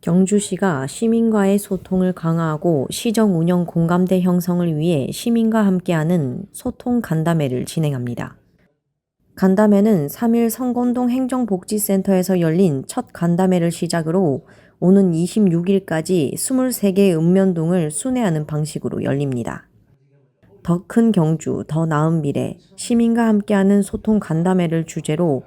경주시가 시민과의 소통을 강화하고 시정 운영 공감대 형성을 위해 시민과 함께하는 소통 간담회를 진행합니다. 간담회는 3일 성건동 행정복지센터에서 열린 첫 간담회를 시작으로 오는 26일까지 23개의 읍면동을 순회하는 방식으로 열립니다. 더 큰 경주, 더 나은 미래, 시민과 함께하는 소통 간담회를 주제로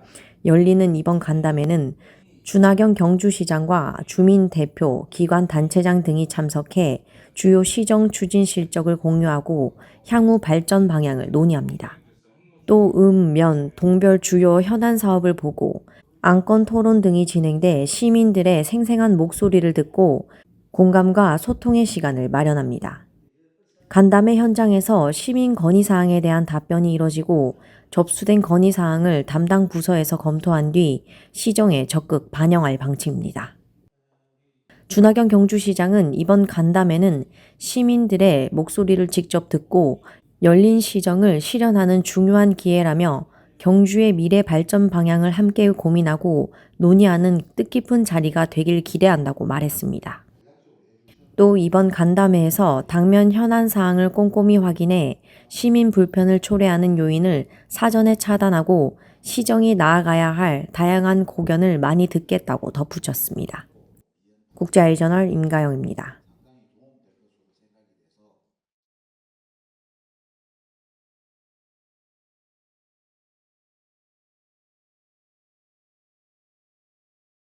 열리는 이번 간담회는 준하경 경주시장과 주민 대표, 기관 단체장 등이 참석해 주요 시정 추진 실적을 공유하고 향후 발전 방향을 논의합니다. 또 음, 면, 동별 주요 현안 사업을 보고 안건 토론 등이 진행돼 시민들의 생생한 목소리를 듣고 공감과 소통의 시간을 마련합니다. 간담회 현장에서 시민 건의사항에 대한 답변이 이뤄지고 접수된 건의사항을 담당 부서에서 검토한 뒤 시정에 적극 반영할 방침입니다. 준하경 경주시장은 이번 간담회는 시민들의 목소리를 직접 듣고 열린 시정을 실현하는 중요한 기회라며 경주의 미래 발전 방향을 함께 고민하고 논의하는 뜻깊은 자리가 되길 기대한다고 말했습니다. 또 이번 간담회에서 당면 현안 사항을 꼼꼼히 확인해 시민 불편을 초래하는 요인을 사전에 차단하고 시정이 나아가야 할 다양한 고견을 많이 듣겠다고 덧붙였습니다. 국제아이저널 임가영입니다.